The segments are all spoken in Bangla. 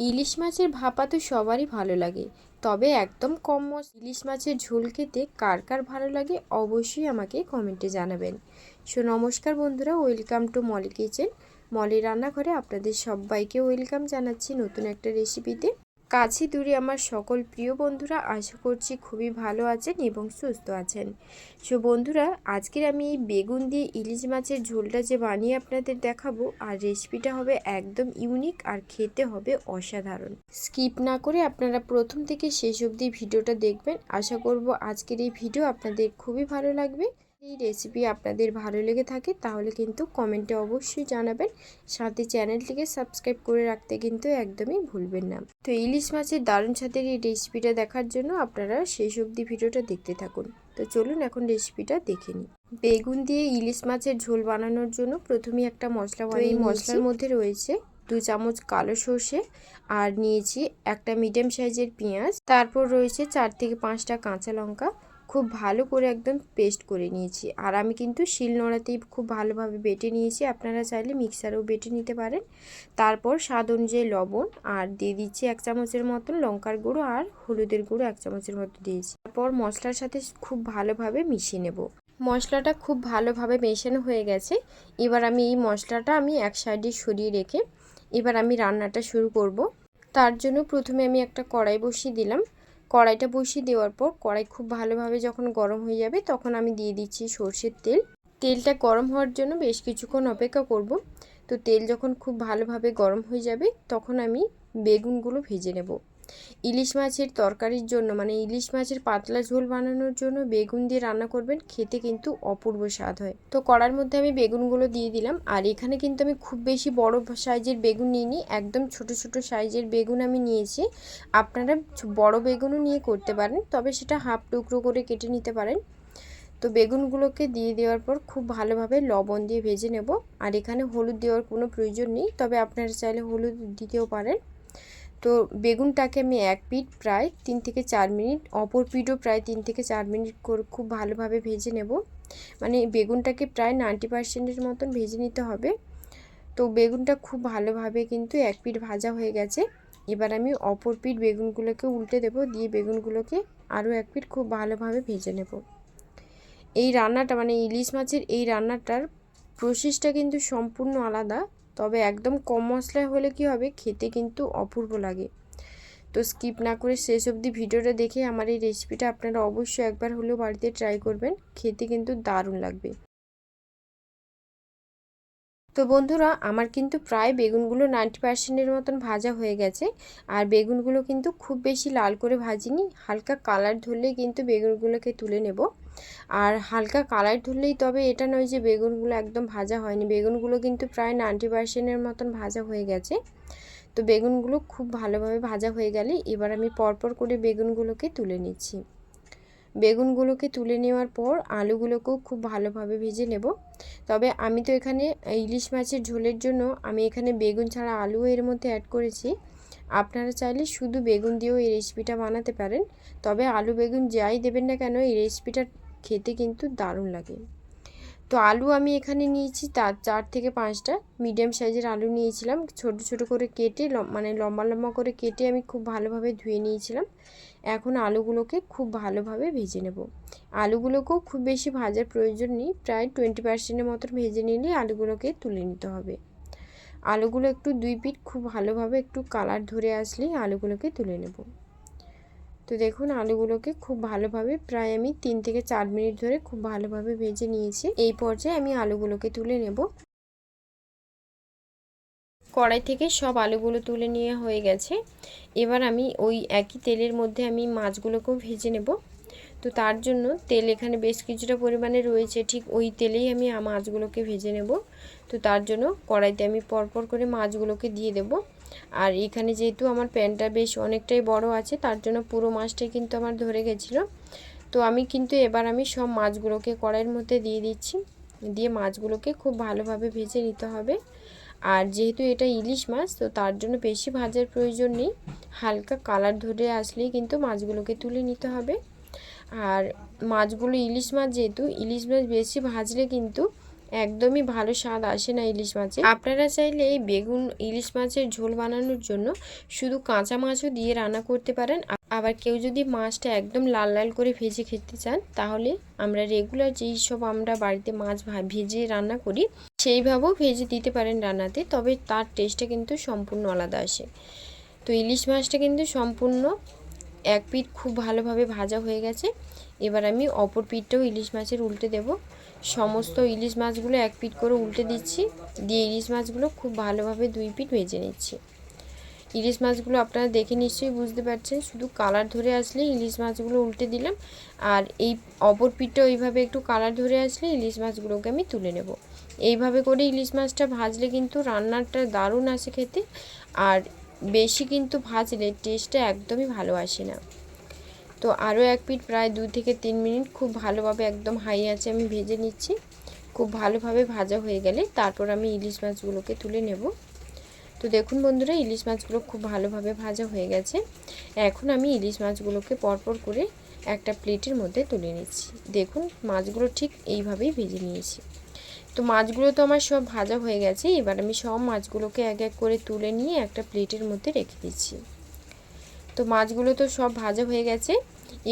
ইলিশ মাছের ভাপা তো সবারই ভালো লাগে। তবে একদম কম ইলিশ মাছের ঝোল খেতে কার কার ভালো লাগে অবশ্যই আমাকে কমেন্টে জানাবেন। সো, নমস্কার বন্ধুরা, welcome to Molly kitchen. Molly রান্নাঘরে আপনাদের সবাইকে ওয়েলকাম জানাচ্ছি নতুন একটা রেসিপিতে। কাছে দূরে আমার সকল প্রিয় বন্ধুরা আশা করছি খুবই ভালো আছেন এবং সুস্থ আছেন। সো বন্ধুরা, আজকের আমি এই বেগুন দিয়ে ইলিশ মাছের ঝোলটা যে বানিয়ে আপনাদের দেখাবো, আর রেসিপিটা হবে একদম ইউনিক আর খেতে হবে অসাধারণ। স্কিপ না করে আপনারা প্রথম থেকে শেষ অবধি ভিডিওটা দেখবেন। আশা করব আজকের এই ভিডিও আপনাদের খুবই ভালো লাগবে। এই রেসিপি আপনাদের ভালো লেগে থাকে তাহলে কিন্তু কমেন্টে অবশ্যই জানাবেন। সাথে চ্যানেলটিকে সাবস্ক্রাইব করে রাখতে কিন্তু একদমই ভুলবেন না। তো ইলিশ মাছের দারুণ সাথের এই রেসিপিটা দেখার জন্য আপনারা শেষ অবধি ভিডিওটা দেখতে থাকুন। তো চলুন এখন রেসিপিটা দেখে নিই। বেগুন দিয়ে ইলিশ মাছের ঝোল বানানোর জন্য প্রথমেই একটা মশলা বানিয়ে মশলার মধ্যে রয়েছে দু চামচ কালো সর্ষে আর নিয়েছি একটা মিডিয়াম সাইজের পেঁয়াজ। তারপর রয়েছে চার থেকে পাঁচটা কাঁচা লঙ্কা। খুব ভালো করে একদম পেস্ট করে নিয়েছি। আর আমি কিন্তু শিল নোড়াতেই খুব ভালোভাবে বেটে নিয়েছি। আপনারা চাইলে মিক্সারেও বেটে নিতে পারেন। তারপর স্বাদ অনুযায়ী লবণ আর দিয়ে দিচ্ছি এক চামচের মতন লঙ্কার গুঁড়ো আর হলুদের গুঁড়ো এক চামচের মতো দিয়েছি। তারপর মশলার সাথে খুব ভালোভাবে মিশিয়ে নেব। মশলাটা খুব ভালোভাবে মেশানো হয়ে গেছে। এবার আমি এই মশলাটা আমি এক সাইডে সরিয়ে রেখে এবার আমি রান্নাটা শুরু করব। তার জন্য প্রথমে আমি একটা কড়াই বসিয়ে দিলাম। কড়াইটা বসিয়ে দেওয়ার পর কড়াই খুব ভালোভাবে যখন গরম হয়ে যাবে তখন আমি দিয়ে দিচ্ছি সর্ষের তেল। তেলটা গরম হওয়ার জন্য বেশ কিছুক্ষণ অপেক্ষা করব। তো তেল যখন খুব ভালোভাবে গরম হয়ে যাবে তখন আমি বেগুনগুলো ভেজে নেব। ইলিশ মাছের তরকারির জন্য মানে ইলিশ মাছের পাতলা ঝোল বানানোর জন্য বেগুন দিয়ে রান্না করবেন, খেতে কিন্তু অপূর্ব স্বাদ হয়। তো কড়ার মধ্যে আমি বেগুনগুলো দিয়ে দিলাম, আর এখানে কিন্তু আমি খুব বেশি বড় সাইজের বেগুন নিইনি, একদম ছোট ছোট সাইজের বেগুন আমি নিয়েছি। আপনারা বড় বেগুনও নিয়ে করতে পারেন, তবে সেটা হাফ টুকরো করে কেটে নিতে পারেন। তো বেগুনগুলোকে দিয়ে দেওয়ার পর খুব ভালোভাবে লবণ দিয়ে ভেজে নেব, আর এখানে হলুদ দেওয়ার কোনো প্রয়োজন নেই, তবে আপনারা চাইলে হলুদ দিতেও পারেন। তো বেগুনটাকে আমি এক পিঠ প্রায় তিন থেকে চার মিনিট, অপর পিঠও প্রায় তিন থেকে চার মিনিট করে খুব ভালোভাবে ভেজে নেব। মানে বেগুনটাকে প্রায় নাইনটি পার্সেন্টের মতন ভেজে নিতে হবে। তো বেগুনটা খুব ভালোভাবে কিন্তু এক পিঠ ভাজা হয়ে গেছে। এবার আমি অপর পিঠ বেগুনগুলোকে উল্টে দেব, দিয়ে বেগুনগুলোকে আরও এক পিঠ খুব ভালোভাবে ভেজে নেব। এই রান্নাটা মানে ইলিশ মাছের এই রান্নাটার প্রসেসটা কিন্তু সম্পূর্ণ আলাদা। তবে একদম কম মশলায় হলে কি হবে? খেতে কিন্তু অপূর্ব লাগে। তো স্কিপ না করে শেষ অবধি ভিডিওটা দেখে আমার এই রেসিপিটা আপনারা অবশ্যই একবার হলেও বাড়িতে ট্রাই করবেন। খেতে কিন্তু দারুণ লাগবে। তো বন্ধুরা, আমার কিন্তু প্রায় বেগুনগুলো নাইনটি পার্সেন্টের মতন ভাজা হয়ে গেছে। আর বেগুনগুলো কিন্তু খুব বেশি লাল করে ভাজিনি। হালকা কালার ধরলেই কিন্তু বেগুনগুলোকে তুলে নেব। আর হালকা কালার ধরলেই তবে এটা নয় যে বেগুনগুলো একদম ভাজা হয়নি। বেগুনগুলো কিন্তু প্রায় নাইনটি পার্সেন্টের মতন ভাজা হয়ে গেছে। তো বেগুনগুলো খুব ভালোভাবে ভাজা হয়ে গেলে এবার আমি পরপর করে বেগুনগুলোকে তুলে নিচ্ছি। বেগুনগুলোকে তুলে নেওয়ার পর আলুগুলোকেও খুব ভালোভাবে ভেজে নেব। তবে আমি তো এখানে ইলিশ মাছের ঝোলের জন্য আমি এখানে বেগুন ছাড়া আলু এর মধ্যে অ্যাড করেছি। আপনারা চাইলে শুধু বেগুন দিয়েও এই রেসিপিটা বানাতে পারেন। তবে আলু বেগুন যাই দেবেন না কেন এই রেসিপিটা খেতে কিন্তু দারুণ লাগে। তো আলু আমি এখানে নিয়েছি, তার চার থেকে পাঁচটা। মিডিয়াম সাইজের আলু নিয়েছিলাম, ছোট ছোট করে কেটে মানে লম্বা লম্বা করে কেটে আমি খুব ভালোভাবে ধুয়ে নিয়েছিলাম। এখন আলুগুলোকে খুব ভালোভাবে ভেজে নেব। আলুগুলোকেও খুব বেশি ভাজার প্রয়োজন নেই, প্রায় টোয়েন্টি পার্সেন্টের মতন ভেজে নিলে আলুগুলোকে তুলে নিতে হবে। আলুগুলো একটু দুই পিট খুব ভালোভাবে একটু কালার ধরে আসলেই আলুগুলোকে তুলে নেব। তো দেখুন, আলুগুলোকে খুব ভালোভাবে প্রায় আমি তিন থেকে চার মিনিট ধরে খুব ভালোভাবে ভেজে নিয়েছি। এই পর্যায়ে আমি আলুগুলোকে তুলে নেব। কড়াই থেকে সব আলুগুলো তুলে নিয়ে হয়ে গেছে। এবার আমি ওই একই তেলের মধ্যে আমি মাছগুলোকেও ভেজে নেব। তো তার জন্য তেল এখানে বেশ কিছুটা পরিমাণে রয়েছে। ঠিক ওই তেলেই আমি মাছগুলোকে ভেজে নেব। তো তার জন্য কড়াইতে আমি পরপর করে মাছগুলোকে দিয়ে দেব। আর এখানে যেহেতু আমার প্যানটা বেশ অনেকটাই বড় আছে, তার জন্য পুরো মাছটাই কিন্তু আমার ধরে গেছিল। তো আমি কিন্তু এবার আমি সব মাছগুলোকে কড়াইয়ের মধ্যে দিয়ে দিচ্ছি। দিয়ে মাছগুলোকে খুব ভালোভাবে ভেজে নিতে হবে। আর যেহেতু এটা ইলিশ মাছ, তো তার জন্য বেশি ভাজার প্রয়োজন নেই। হালকা কালার ধরে আসলেই কিন্তু মাছগুলোকে তুলে নিতে হবে। আর মাছগুলো ইলিশ মাছ যেহেতু, ইলিশ মাছ বেশি ভাজলে কিন্তু একদমই ভালো স্বাদ আসে না ইলিশ মাছে আপনারা চাইলে এই বেগুন, ইলিশ মাছের ঝোল বানানোর জন্য শুধু কাঁচা মাছও দিয়ে রান্না করতে পারেন। আবার কেউ যদি মাছটা একদম লাল লাল করে ভেজে খেতে চান, তাহলে আমরা রেগুলার যেই সব আমরা বাড়িতে মাছ ভেজে রান্না করি, সেইভাবেও ভেজে দিতে পারেন রান্নাতে, তবে তার টেস্টটা কিন্তু সম্পূর্ণ আলাদা আসে। তো ইলিশ মাছটা কিন্তু সম্পূর্ণ এক পিঠ খুব ভালোভাবে ভাজা হয়ে গেছে। এবার আমি অপর পিঠটাও ইলিশ মাছের উল্টে দেব। সমস্ত ইলিশ মাছগুলো এক পিট করে উল্টে দিচ্ছি। দিয়ে ইলিশ মাছগুলো খুব ভালোভাবে দুই পিঠ ভেজে নিচ্ছি। ইলিশ মাছগুলো আপনারা দেখে নিশ্চয়ই বুঝতে পারছেন, শুধু কালার ধরে আসলে ইলিশ মাছগুলো উল্টে দিলাম। আর এই অপর পিঠটা ওইভাবে একটু কালার ধরে আসলে ইলিশ মাছগুলোকে আমি তুলে নেব। এইভাবে করে ইলিশ মাছটা ভাজলে কিন্তু রান্নাটা দারুণ আসে খেতে। আর বেশি কিন্তু ভাজলে টেস্টটা একদমই ভালো আসে না। তো আরও এক পিঠ প্রায় দু থেকে তিন মিনিট খুব ভালোভাবে একদম হাই আছে আমি ভেজে নিচ্ছি। খুব ভালোভাবে ভাজা হয়ে গেলে তারপর আমি ইলিশ মাছগুলোকে তুলে নেব। তো দেখুন বন্ধুরা, ইলিশ মাছগুলো খুব ভালোভাবে ভাজা হয়ে গেছে। এখন আমি ইলিশ মাছগুলোকে পরপর করে একটা প্লেটের মধ্যে তুলে নিচ্ছি। দেখুন, মাছগুলো ঠিক এইভাবেই ভেজে নিয়েছি। তো মাছগুলো তো আমার সব ভাজা হয়ে গেছে, এবার আমি সব মাছগুলোকে এক এক করে তুলে নিয়ে একটা প্লেটের মধ্যে রেখে দিচ্ছি। তো মাছগুলো তো সব ভাজা হয়ে গেছে।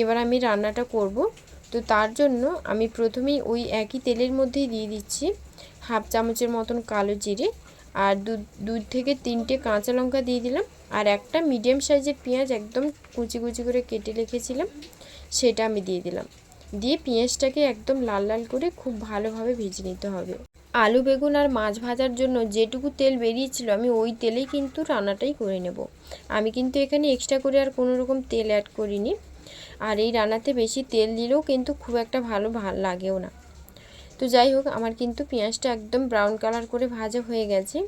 এবার আমি রান্নাটা করব। তো তার জন্য আমি প্রথমেই ওই একই তেলের মধ্যেই দিয়ে দিচ্ছি হাফ চামচের মতন কালো জিরে আর দু দু থেকে তিনটে কাঁচা লঙ্কা দিয়ে দিলাম আর একটা মিডিয়াম সাইজের পেঁয়াজ একদম কুচি কুচি করে কেটে রেখেছিলাম, সেটা আমি দিয়ে দিলাম। দিয়ে পেঁয়াজটাকে একদম লাল লাল করে খুব ভালোভাবে ভেজে নিতে হবে। আলু, বেগুন আর মাছ ভাজার জন্য যেটুকু তেল বেরিয়েছিল আমি ওই তেলেই কিন্তু রান্নাটাই করে নেব। আমি কিন্তু এখানে এক্সট্রা করে আর কোনো রকম তেল অ্যাড করিনি। আর এই রান্নাতে বেশি তেল দিলেও কিন্তু খুব একটা ভালো ভালো লাগেও না। তো যাই হোক, আমার কিন্তু পেঁয়াজটা একদম ব্রাউন কালার করে ভাজা হয়ে গেছে।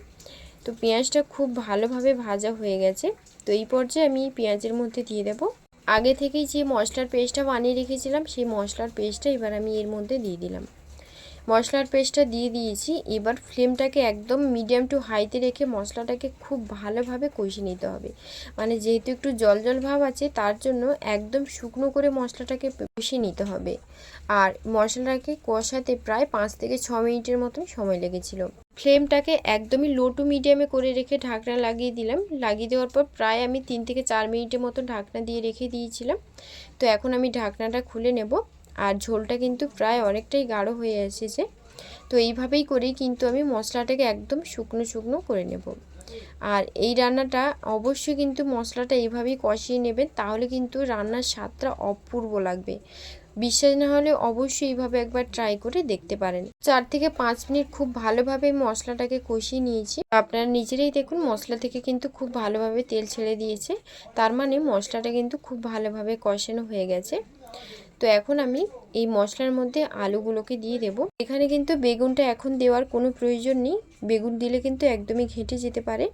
তো পেঁয়াজটা খুব ভালোভাবে ভাজা হয়ে গেছে। তো এই পর্যায়ে আমি পেঁয়াজের মধ্যে দিয়ে দেব। আগে থেকেই যে মশলার পেস্টটা বানিয়ে রেখেছিলাম, সেই মশলার পেস্টটা এবার আমি এর মধ্যে দিয়ে দিলাম। মশলার পেস্টটা দিয়ে দিয়েছি। এবার ফ্লেমটাকে একদম মিডিয়াম টু হাইতে রেখে মশলাটাকে খুব ভালোভাবে কষিয়ে নিতে হবে। মানে যেহেতু একটু জল জল ভাব আছে, তার জন্য একদম শুকনো করে মশলাটাকে কষিয়ে নিতে হবে। আর মশলাটাকে কষাতে প্রায় পাঁচ থেকে ছ মিনিটের মতন সময় লেগেছিল। ফ্লেমটাকে একদমই লো টু মিডিয়ামে করে রেখে ঢাকনা লাগিয়ে দিলাম। লাগিয়ে দেওয়ার পর প্রায় আমি তিন থেকে চার মিনিটের মতো ঢাকনা দিয়ে রেখে দিয়েছিলাম। তো এখন আমি ঢাকনাটা খুলে নেব। আর ঝোলটা কিন্তু প্রায় অনেকটাই গাঢ় হয়ে এসেছে। তো এইভাবেই করেই কিন্তু আমি মশলাটাকে একদম শুকনো শুকনো করে নেব। আর এই রান্নাটা অবশ্যই কিন্তু মশলাটা এইভাবেই কষিয়ে নেবেন, তাহলে কিন্তু রান্নার স্বাদটা অপূর্ব লাগবে। বিশ্বাস না হলে অবশ্যই এইভাবে একবার ট্রাই করে দেখতে পারেন। চার থেকে পাঁচ মিনিট খুব ভালোভাবে মশলাটাকে কষিয়ে নিয়েছি। আপনারা নিজেরাই দেখুন, মশলা থেকে কিন্তু খুব ভালোভাবে তেল ছেড়ে দিয়েছে, তার মানে মশলাটা কিন্তু খুব ভালোভাবে কষানো হয়ে গেছে। তো এখন আমি এই মশলার মধ্যে আলুগুলোকে দিয়ে দেব। এখানে কিন্তু বেগুনটা এখন দেওয়ার কোনো প্রয়োজন নেই। বেগুন দিলে কিন্তু একদমই ঘেঁটে যেতে পারে।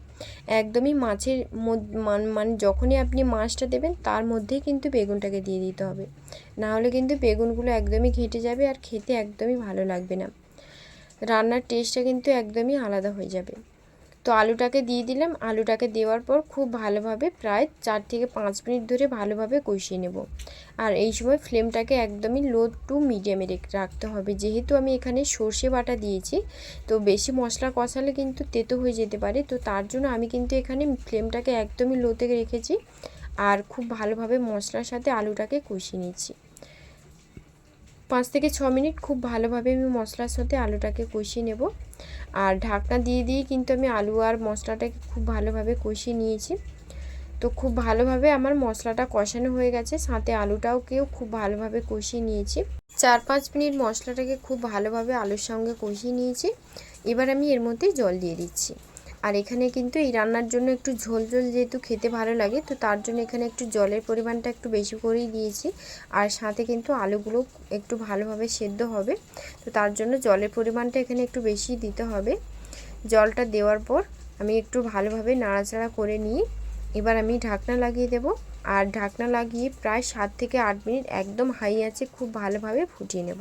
একদমই মাছের মানে যখনই আপনি মাছটা দেবেন তার মধ্যেই কিন্তু বেগুনটাকে দিয়ে দিতে হবে। না হলে কিন্তু বেগুনগুলো একদমই ঘেঁটে যাবে আর খেতে একদমই ভালো লাগবে না। রান্নার টেস্টটা কিন্তু একদমই আলাদা হয়ে যাবে। তো আলুটাকে দিয়ে দিলাম। আলুটাকে দেওয়ার পর খুব ভালোভাবে প্রায় চার থেকে পাঁচ মিনিট ধরে ভালোভাবে কষিয়ে নেব। আর এই সময় ফ্লেমটাকে একদমই লো টু মিডিয়ামে রাখতে হবে। যেহেতু আমি এখানে সর্ষে বাটা দিয়েছি, তো বেশি মশলা কষালে কিন্তু তেতো হয়ে যেতে পারে। তো তার জন্য আমি কিন্তু এখানে ফ্লেমটাকে একদমই লোতে রেখেছি। আর খুব ভালোভাবে মশলার সাথে আলুটাকে কষিয়ে নিচ্ছি পাঁচ থেকে ছ মিনিট খুব ভালোভাবে আমি মশলার সাথে আলুটাকে কষিয়ে নেব। আর ঢাকনা দিয়ে দিয়ে কিন্তু আমি আলু আর মশলাটাকে খুব ভালোভাবে কষিয়ে নিয়েছি। তো খুব ভালোভাবে আমার মশলাটা কষানো হয়ে গেছে, সাথে আলুটাও কেউ খুব ভালোভাবে কষিয়ে নিয়েছি। চার পাঁচ মিনিট মশলাটাকে খুব ভালোভাবে আলুর সঙ্গে কষিয়ে নিয়েছি। এবার আমি এর মধ্যে জল দিয়ে দিচ্ছি। আর এখানে কিন্তু এই রান্নার জন্য একটু ঝোল ঝোল যেহেতু খেতে ভালো লাগে, তো তার জন্য এখানে একটু জলের পরিমাণটা একটু বেশি করেই দিয়েছি। আর সাথে কিন্তু আলুগুলো একটু ভালোভাবে সেদ্ধ হবে, তো তার জন্য জলের পরিমাণটা এখানে একটু বেশি দিতে হবে। জলটা দেওয়ার পর আমি একটু ভালোভাবে নাড়াচাড়া করে নিয়ে এবার আমি ঢাকনা লাগিয়ে দেব। আর ঢাকনা লাগিয়ে প্রায় সাত থেকে আট মিনিট একদম হাই আছে খুব ভালোভাবে ফুটিয়ে নেব।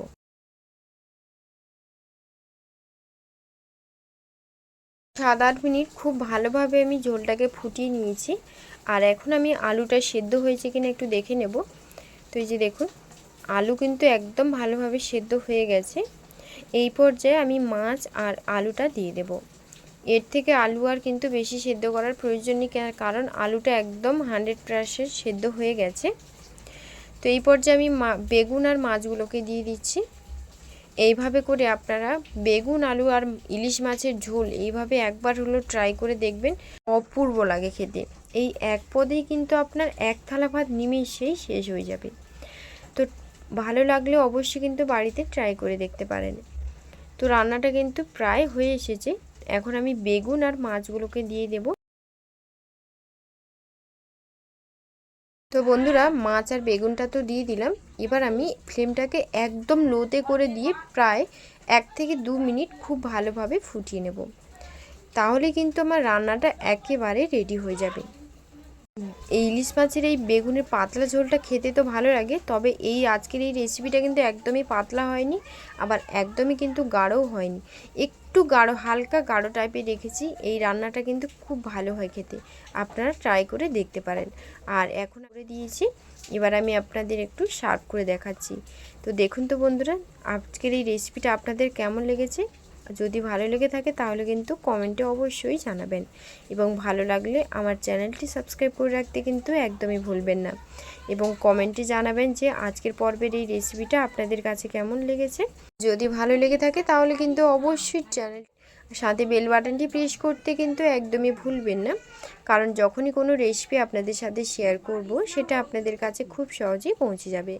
সাত আট মিনিট খুব ভালোভাবে আমি ঝোলটাকে ফুটিয়ে নিয়েছি। আর এখন আমি আলুটা সেদ্ধ হয়েছে কিনা একটু দেখে নেব। তো এই যে দেখুন, আলু কিন্তু একদম ভালোভাবে সেদ্ধ হয়ে গেছে। এই পর্যায়ে আমি মাছ আর আলুটা দিয়ে দেব। এর থেকে আলু আর কিন্তু বেশি সেদ্ধ করার প্রয়োজন নেই কারণ আলুটা একদম হান্ড্রেড পার্সেন্ট সেদ্ধ হয়ে গেছে। তো এই পর্যায়ে আমি বেগুন আর মাছগুলোকে দিয়ে দিচ্ছি। এইভাবে করে আপনারা বেগুন, আলু আর ইলিশ মাছের ঝোল এইভাবে একবার হলো ট্রাই করে দেখবেন। অপূর্ব লাগে খেতে। এই এক পদেই কিন্তু আপনার এক থালা ভাত নিমেষেই শেষ হয়ে যাবে। তো ভালো লাগলে অবশ্যই কিন্তু বাড়িতে ট্রাই করে দেখতে পারেন। তো রান্নাটা কিন্তু প্রায় হয়ে এসেছে। এখন আমি বেগুন আর মাছগুলোকে দিয়ে দেব। তো বন্ধুরা, মাছ আর বেগুনটা তো দিয়ে দিলাম। এবার আমি ফ্লেমটাকে একদম লোতে করে দিয়ে প্রায় এক থেকে দু মিনিট খুব ভালোভাবে ফুটিয়ে নেব। তাহলে কিন্তু আমার রান্নাটা একেবারে রেডি হয়ে যাবে। এই ইলিশ মাছের এই বেগুনের পাতলা ঝোলটা খেতে তো ভালো লাগে, তবে এই আজকের এই রেসিপিটা কিন্তু একদমই পাতলা হয়নি, আবার একদমই কিন্তু গাঢ়ও হয়নি। একটু গাঢ়, হালকা গাঢ় টাইপের রেখেছি, এই রান্নাটা কিন্তু খুব ভালো হয় খেতে, আপনারা ট্রাই করে দেখতে পারেন। আর এখন করে দিয়েছি, এবার আমি আপনাদের একটু সার্ভ করে দেখাচ্ছি। তো দেখুন তো বন্ধুরা, আজকের এই রেসিপিটা আপনাদের কেমন লেগেছে? যদি ভালো লেগে থাকে তাহলে কিন্তু কমেন্টে অবশ্যই জানাবেন। এবং ভালো লাগলে আমার চ্যানেলটি সাবস্ক্রাইব করে রাখতে কিন্তু একদমই ভুলবেন না। এবং কমেন্টে জানাবেন যে আজকের পর্বের এই রেসিপিটা আপনাদের কাছে কেমন লেগেছে। যদি ভালো লেগে থাকে তাহলে কিন্তু অবশ্যই চ্যানেল সাথে বেল বাটনটি প্রেস করতে কিন্তু একদমই ভুলবেন না। কারণ যখনই কোনো রেসিপি আপনাদের সাথে শেয়ার করব সেটা আপনাদের কাছে খুব সহজেই পৌঁছে যাবে।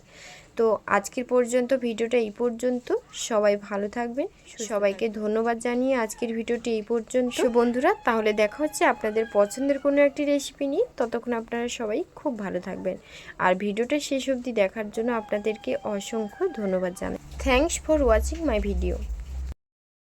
তো আজকের পর্যন্ত ভিডিওটা এই পর্যন্ত। সবাই ভালো থাকবেন। সবাইকে ধন্যবাদ জানিয়ে আজকের ভিডিওটি এই পর্যন্ত। বন্ধুরা তাহলে দেখা হচ্ছে আপনাদের পছন্দের কোনো একটি রেসিপি নিয়ে। ততক্ষণ আপনারা সবাই খুব ভালো থাকবেন। আর ভিডিওটা শেষ অবধি দেখার জন্য আপনাদেরকে অসংখ্য ধন্যবাদ জানাই। Thanks for watching my video